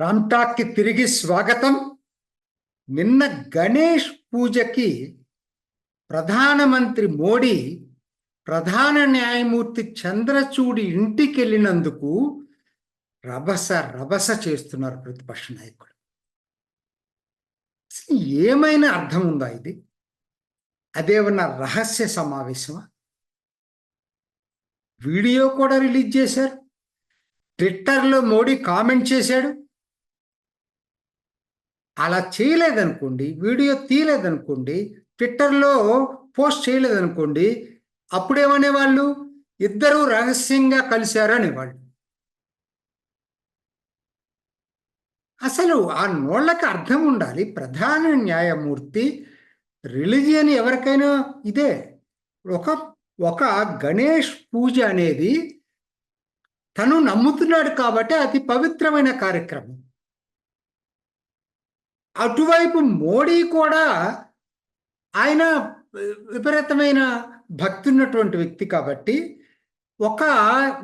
రామ్టాక్కి తిరిగి స్వాగతం. నిన్న గణేష్ పూజకి ప్రధానమంత్రి మోడీ ప్రధాన న్యాయమూర్తి చంద్రచూడి ఇంటికి వెళ్ళినందుకు రభస రభస చేస్తున్నారు ప్రతిపక్ష నాయకుడు ఏమైనా అర్థం ఉందా ఇది? అదేమన్నా రహస్య సమావేశమా? వీడియో కూడా రిలీజ్ చేశారు. ట్విట్టర్లో మోడీ కామెంట్ చేశాడు. అలా చేయలేదనుకోండి వీడియో తీయలేదనుకోండి ట్విట్టర్లో పోస్ట్ చేయలేదనుకోండి అప్పుడేమనేవాళ్ళు ఇద్దరు రహస్యంగా కలిశారు అనేవాళ్ళు. అసలు ఆ నోళ్ళకి అర్థం ఉండాలి. ప్రధాన న్యాయమూర్తి రిలీజియన్ ఎవరికైనా ఇదే. ఒక ఒక గణేష్ పూజ అనేది తను నమ్ముతున్నాడు కాబట్టి అతి పవిత్రమైన కార్యక్రమం. అటువైపు మోడీ కూడా ఆయన విపరీతమైన భక్తి ఉన్నటువంటి వ్యక్తి కాబట్టి ఒక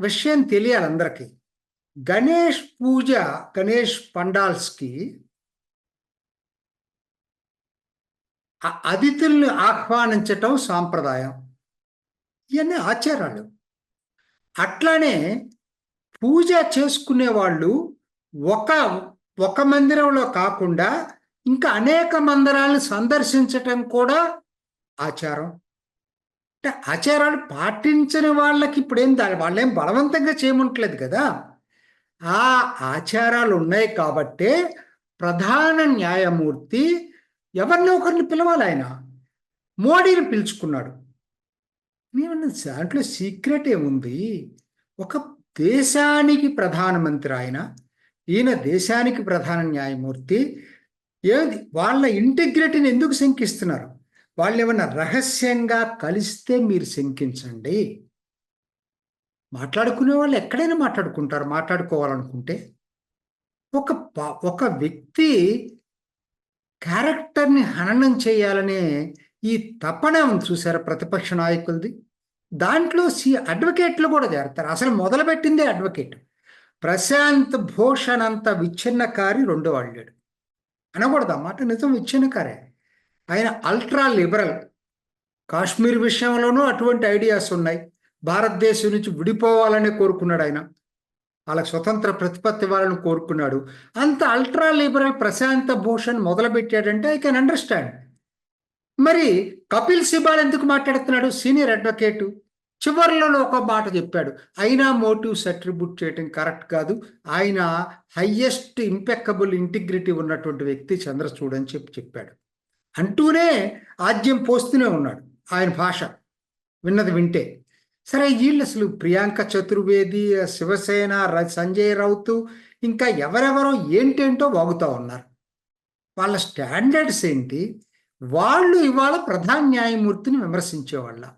విషయం తెలియాలి అందరికీ. గణేష్ పూజ గణేష్ పండాల్స్కి అతిథుల్ని ఆహ్వానించటం సాంప్రదాయం. ఇవన్నీ ఆచారాలు. అట్లానే పూజ చేసుకునే వాళ్ళు ఒక ఒక మందిరంలో కాకుండా ఇంకా అనేక మందిరాలను సందర్శించటం కూడా ఆచారం. అంటే ఆచారాలు పాటించని వాళ్ళకి ఇప్పుడేం దాని వాళ్ళేం బలవంతంగా చేయమంటలేదు కదా. ఆ ఆచారాలు ఉన్నాయి కాబట్టే ప్రధాన న్యాయమూర్తి ఎవరిని ఒకరిని పిలవాలి ఆయన? మోడీని పిలుచుకున్నాడు. ఏమన్నా దాంట్లో సీక్రెట్ ఏముంది? ఒక దేశానికి ప్రధానమంత్రి ఆయన ఈయన దేశానికి ప్రధాన న్యాయమూర్తి. ఏది? వాళ్ళ ఇంటిగ్రిటీని ఎందుకు శంకిస్తున్నారు? వాళ్ళు ఏమన్నా రహస్యంగా కలిస్తే మీరు శంకించండి. మాట్లాడుకునే వాళ్ళు ఎక్కడైనా మాట్లాడుకుంటారు. మాట్లాడుకోవాలనుకుంటే. ఒక ఒక వ్యక్తి క్యారెక్టర్ని హననం చేయాలనే ఈ తపన చూసారా ప్రతిపక్ష నాయకులది? దాంట్లో సి అడ్వకేట్లు కూడా చేరతారు. అసలు మొదలుపెట్టిందే అడ్వకేట్. ప్రశాంత్ భూషణ్ అంత విచ్ఛిన్నకారి రెండో వాళ్ళాడు. అనకూడదు అన్నమాట నిజం విచ్ఛిన్నకారే. ఆయన అల్ట్రా లిబరల్. కాశ్మీర్ విషయంలోనూ అటువంటి ఐడియాస్ ఉన్నాయి. భారతదేశం నుంచి విడిపోవాలని కోరుకున్నాడు ఆయన. వాళ్ళకి స్వతంత్ర ప్రతిపత్తి ఇవ్వాలని కోరుకున్నాడు. అంత అల్ట్రా లిబరల్ ప్రశాంత భూషణ్ మొదలుపెట్టాడంటే ఐ కెన్ అండర్స్టాండ్ మరి కపిల్ సిబాల్ ఎందుకు మాట్లాడుతున్నాడు? సీనియర్ అడ్వకేటు చివరిలో ఒక మాట చెప్పాడు. అయినా మోటివ్స్ అట్రిబ్యూట్ చేయటం కరెక్ట్ కాదు. ఆయన హయ్యెస్ట్ ఇంపెక్కబుల్ ఇంటిగ్రిటీ ఉన్నటువంటి వ్యక్తి చంద్రచూడ్ అని చెప్పి చెప్పాడు. అంటూనే ఆద్యం పోస్తూనే ఉన్నాడు. ఆయన భాష విన్నది వింటే. సరే వీళ్ళు అసలు ప్రియాంక చతుర్వేది శివసేన సంజయ్ రౌత్ ఇంకా ఎవరెవరో ఏంటేంటో వాగుతూ ఉన్నారు. వాళ్ళ స్టాండర్డ్స్ ఏంటి? వాళ్ళు ఇవాళ ప్రధాన న్యాయమూర్తిని విమర్శించేవాళ్ళ.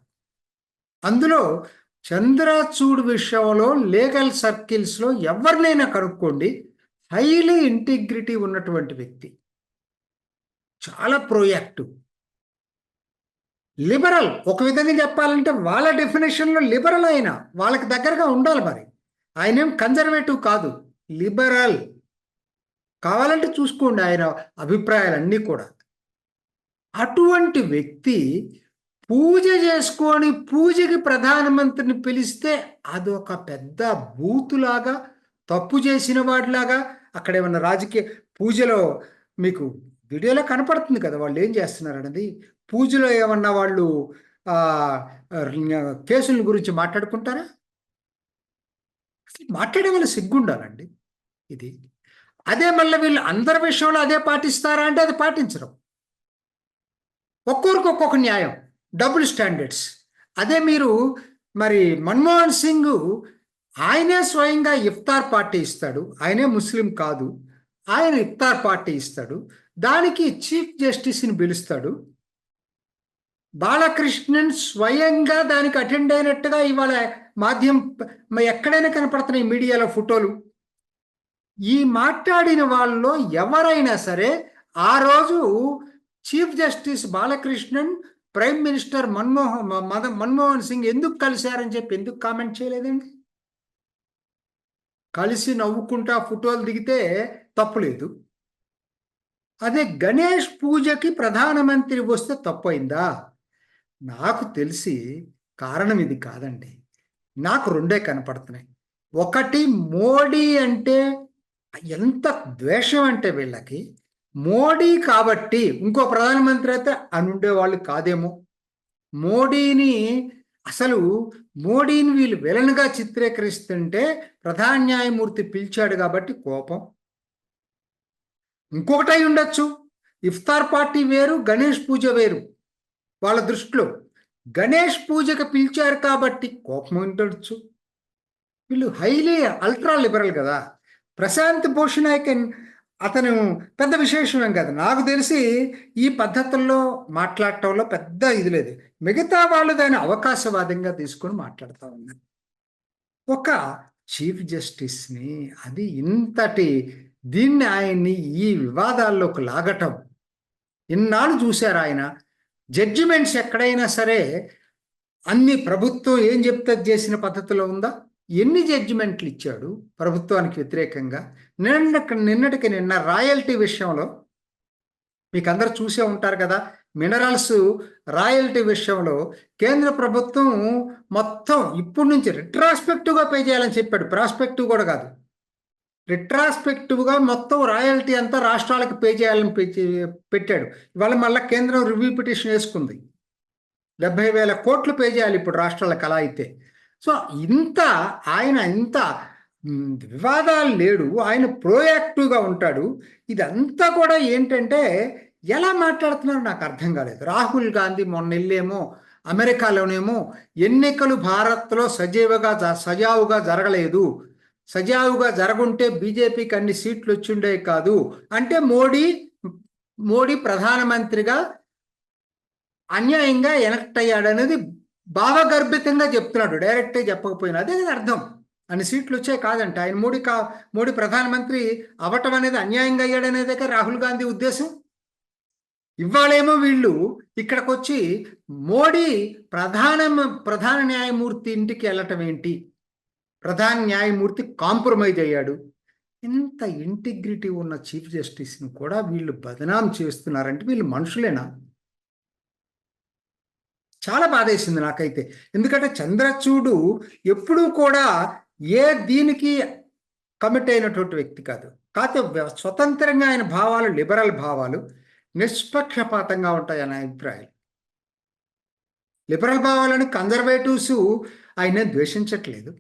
అందులో చంద్రచూడ్ విషయంలో లీగల్ సర్కిల్స్లో ఎవరినైనా కనుక్కోండి హైలీ ఇంటిగ్రిటీ ఉన్నటువంటి వ్యక్తి. చాలా ప్రోయాక్టివ్. లిబరల్ ఒక విధంగా చెప్పాలంటే వాళ్ళ డెఫినేషన్లో లిబరల్ అయినా వాళ్ళకి దగ్గరగా ఉండాలి మరి. ఆయన ఏం కన్జర్వేటివ్ కాదు లిబరల్. కావాలంటే చూసుకోండి ఆయన అభిప్రాయాలన్నీ కూడా. అటువంటి వ్యక్తి పూజ చేసుకొని పూజకి ప్రధానమంత్రిని పిలిస్తే అదొక పెద్ద బూతులాగా తప్పు చేసిన వాడిలాగా అక్కడ ఏమన్నా రాజకీయ పూజలో మీకు వీడియోలో కనపడుతుంది కదా వాళ్ళు ఏం చేస్తున్నారు అనేది పూజలో ఏమన్నా వాళ్ళు కేసుల గురించి మాట్లాడుకుంటారా? మాట్లాడే వాళ్ళు సిగ్గుండాలండి ఇది. అదే మళ్ళీ వీళ్ళు అందరి విషయంలో అదే పాటిస్తారా అంటే అది పాటించరు. ఒక్కొక్కరికి ఒక్కొక్క న్యాయం డబుల్ స్టాండర్డ్స్. అదే మీరు మరి మన్మోహన్ సింగ్ ఆయనే స్వయంగా ఇఫ్తార్ పార్టీ ఇస్తాడు ఆయనే ముస్లిం కాదు ఆయన ఇఫ్తార్ పార్టీ ఇస్తాడు దానికి చీఫ్ జస్టిస్ని పిలుస్తాడు బాలకృష్ణన్ స్వయంగా దానికి అటెండ్ అయినట్టుగా ఇవాళ మాధ్యం ఎక్కడైనా కనపడుతున్నాయి మీడియాలో ఫోటోలు. ఈ మాట్లాడిన వాళ్ళలో ఎవరైనా సరే ఆ రోజు chief justice Balakrishnan prime minister Manmohan మద- మన్మోహన్ సింగ్ ఎందుకు కలిశారని చెప్పి ఎందుకు కామెంట్ చేయలేదండి? కలిసి నవ్వుకుంటా ఫోటోలు దిగితే తప్పులేదు అదే గణేష్ పూజకి ప్రధానమంత్రి వస్తే తప్పైందా నాకు తెలిసి కారణం ఇది కాదండి. నాకు రెండే కనపడుతున్నాయి. ఒకటి మోడీ అంటే ఎంత ద్వేషం అంటే వీళ్ళకి మోడీ కాబట్టి ఇంకో ప్రధానమంత్రి అయితే అనుండే వాళ్ళు కాదేమో. మోడీని అసలు మోడీని వీళ్ళు విలన్గా చిత్రీకరిస్తుంటే ప్రధాన న్యాయమూర్తి పిలిచాడు కాబట్టి కోపం. ఇంకొకటై ఉండొచ్చు. ఇఫ్తార్ పార్టీ వేరు గణేష్ పూజ వేరు. వాళ్ళ దృష్టిలో గణేష్ పూజకు పిలిచారు కాబట్టి కోపం ఉండొచ్చు. వీళ్ళు హైలీ అల్ట్రా లిబరల్ కదా. ప్రశాంత్ భూషణాయకన్ అతను పెద్ద విశేషమేం కాదు. నాకు తెలిసి ఈ పద్ధతుల్లో మాట్లాడటంలో పెద్ద ఇది లేదు. మిగతా వాళ్ళు దాన్ని అవకాశవాదంగా తీసుకొని మాట్లాడుతూ ఉన్నారు. ఒక చీఫ్ జస్టిస్ని అది ఇంతటి దీన్ని ఆయన్ని ఈ వివాదాల్లోకి లాగటం ఇన్నాళ్ళు చూశారు ఆయన. జడ్జిమెంట్స్ ఎక్కడైనా సరే అన్ని ప్రభుత్వం ఏం చెప్తే చేసిన పద్ధతిలో ఉందా? ఎన్ని జడ్జిమెంట్లు ఇచ్చాడు ప్రభుత్వానికి వ్యతిరేకంగా? నిన్న నిన్నటికి నిన్న రాయల్టీ విషయంలో మీకు అందరు చూసే ఉంటారు కదా మినరల్స్ రాయల్టీ విషయంలో కేంద్ర ప్రభుత్వం మొత్తం ఇప్పటి నుంచి రిట్రాస్పెక్టివ్గా పే చేయాలని చెప్పాడు. ప్రాస్పెక్టివ్ కూడా కాదు. రిట్రాస్పెక్టివ్గా మొత్తం రాయల్టీ అంతా రాష్ట్రాలకు పే చేయాలని పెట్టాడు. ఇవాళ మళ్ళీ కేంద్రం రివ్యూ పిటిషన్ వేసుకుంది. డెబ్బై వేల కోట్లు పే చేయాలి ఇప్పుడు రాష్ట్రాలకు అలా అయితే. సో ఇంత ఆయన ఇంత వివాదాలు లేడు. ఆయన ప్రోయాక్టివ్గా ఉంటాడు. ఇదంతా కూడా ఏంటంటే ఎలా మాట్లాడుతున్నారో నాకు అర్థం కాలేదు. రాహుల్ గాంధీ మొన్న అమెరికాలోనేమో ఎన్నికలు భారత్లో సజీవగా సజావుగా జరగలేదు. సజావుగా జరగుంటే బీజేపీకి అన్ని సీట్లు వచ్చిండే కాదు. అంటే మోడీ మోడీ ప్రధానమంత్రిగా అన్యాయంగా ఎలక్ట్ అయ్యాడు అనేది భావగర్భితంగా చెప్తున్నాడు. డైరెక్ట్గా చెప్పకపోయినా అదే కదా అర్థం. అన్ని సీట్లు వచ్చాయి కాదంట. ఆయన మోడీ కా మోడీ ప్రధానమంత్రి అవటం అనేది అన్యాయంగా అయ్యాడనేదే కదా రాహుల్ గాంధీ ఉద్దేశం. ఇవాళేమో వీళ్ళు ఇక్కడికి వచ్చి మోడీ ప్రధాన ప్రధాన న్యాయమూర్తి ఇంటికి వెళ్ళటం ఏంటి? ప్రధాన న్యాయమూర్తి కాంప్రమైజ్ అయ్యాడు. ఇంత ఇంటిగ్రిటీ ఉన్న చీఫ్ జస్టిస్ని కూడా వీళ్ళు బదనాం చేస్తున్నారంటే వీళ్ళు మనుషులేనా? చాలా బాధేసింది నాకైతే. ఎందుకంటే చంద్రచూడు ఎప్పుడూ కూడా ఏ దీనికి కమిట్ అయినటువంటి వ్యక్తి కాదు. కాకపోతే స్వతంత్రంగా ఆయన భావాలు లిబరల్ భావాలు నిష్పక్షపాతంగా ఉంటాయి అనే అభిప్రాయాలు లిబరల్ భావాలని కన్జర్వేటివ్స్ ఆయన ద్వేషించట్లేదు.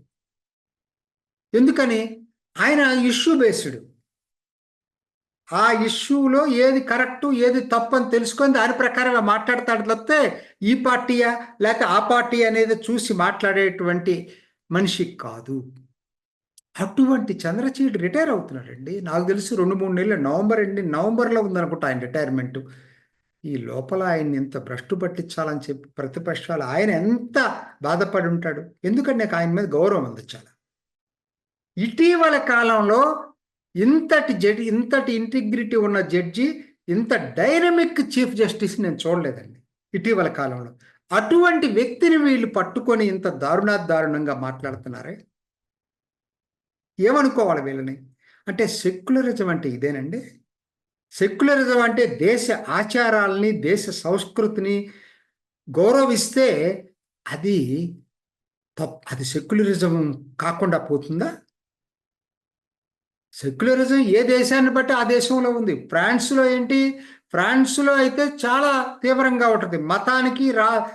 ఎందుకని? ఆయన ఇష్యూ బేస్డ్. ఆ ఇష్యూలో ఏది కరెక్టు ఏది తప్పు అని తెలుసుకొని దాని ప్రకారం మాట్లాడతాడు తప్పితే ఈ పార్టీయా లేక ఆ పార్టీ అనేది చూసి మాట్లాడేటువంటి మనిషి కాదు. అటువంటి చంద్రచీడ్ రిటైర్ అవుతున్నాడండి. నాకు తెలిసి రెండు మూడు నెలలు నవంబర్ అండి నవంబర్లో ఉందనుకుంటా ఆయన రిటైర్మెంట్. ఈ లోపల ఆయన్ని ఎంత భ్రష్టు పట్టించాలని చెప్పి ప్రతిపక్షాలు ఆయన ఎంత బాధపడి ఉంటాడు? ఎందుకంటే నాకు ఆయన మీద గౌరవం ఉంది చాలా ఇటీవల కాలంలో ఇంతటి జడ్జి ఇంతటి ఇంటిగ్రిటీ ఉన్న జడ్జి ఇంత డైనమిక్ చీఫ్ జస్టిస్ నేను చూడలేదండి ఇటీవల కాలంలో. అటువంటి వ్యక్తిని వీళ్ళు పట్టుకొని ఇంత దారుణా దారుణంగా మాట్లాడుతున్నారే? ఏమనుకోవాలి వీళ్ళని? అంటే సెక్యులరిజం అంటే ఇదేనండి. సెక్యులరిజం అంటే దేశ ఆచారాలని దేశ సంస్కృతిని గౌరవిస్తే అది తప్ అది సెక్యులరిజం కాకుండా పోతుందా? సెక్యులరిజం ఏ దేశాన్ని బట్టి ఆ దేశంలో ఉంది? ఫ్రాన్స్లో ఏంటి? ఫ్రాన్స్లో అయితే చాలా తీవ్రంగా ఉంటుంది. మతానికి రా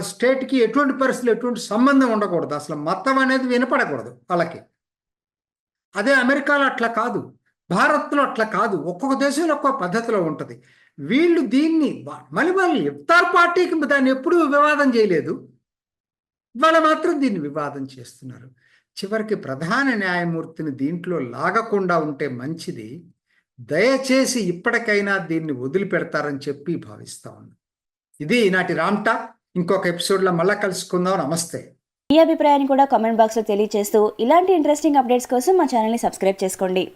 స్టేట్కి ఎటువంటి పరిస్థితులు ఎటువంటి సంబంధం ఉండకూడదు. అసలు మతం అనేది వినపడకూడదు వాళ్ళకి. అదే అమెరికాలో అట్లా కాదు. భారత్లో అట్లా కాదు. ఒక్కొక్క దేశంలో ఒక్కొక్క పద్ధతిలో ఉంటుంది. వీళ్ళు దీన్ని మళ్ళీ వాళ్ళు ఇఫ్తార్ పార్టీకి దాన్ని ఎప్పుడూ వివాదం చేయలేదు. వాళ్ళు మాత్రం దీన్ని వివాదం చేస్తున్నారు. చివరికి ప్రధాన న్యాయమూర్తిని దీంట్లో లాగకుండా ఉంటే మంచిది. దయచేసి ఇప్పటికైనా దీన్ని వదిలిపెడతారని చెప్పి భావిస్తా ఉన్నా. ఇది ఈనాటి రామ్టా ఇంకొక ఎపిసోడ్లో మళ్ళా కలుసుకుందాం. నమస్తే. మీ అభిప్రాయాన్ని కూడా కామెంట్ బాక్స్లో తెలియజేస్తూ ఇలాంటి ఇంట్రెస్టింగ్ అప్డేట్స్ కోసం మా ఛానల్ని సబ్స్క్రైబ్ చేసుకోండి.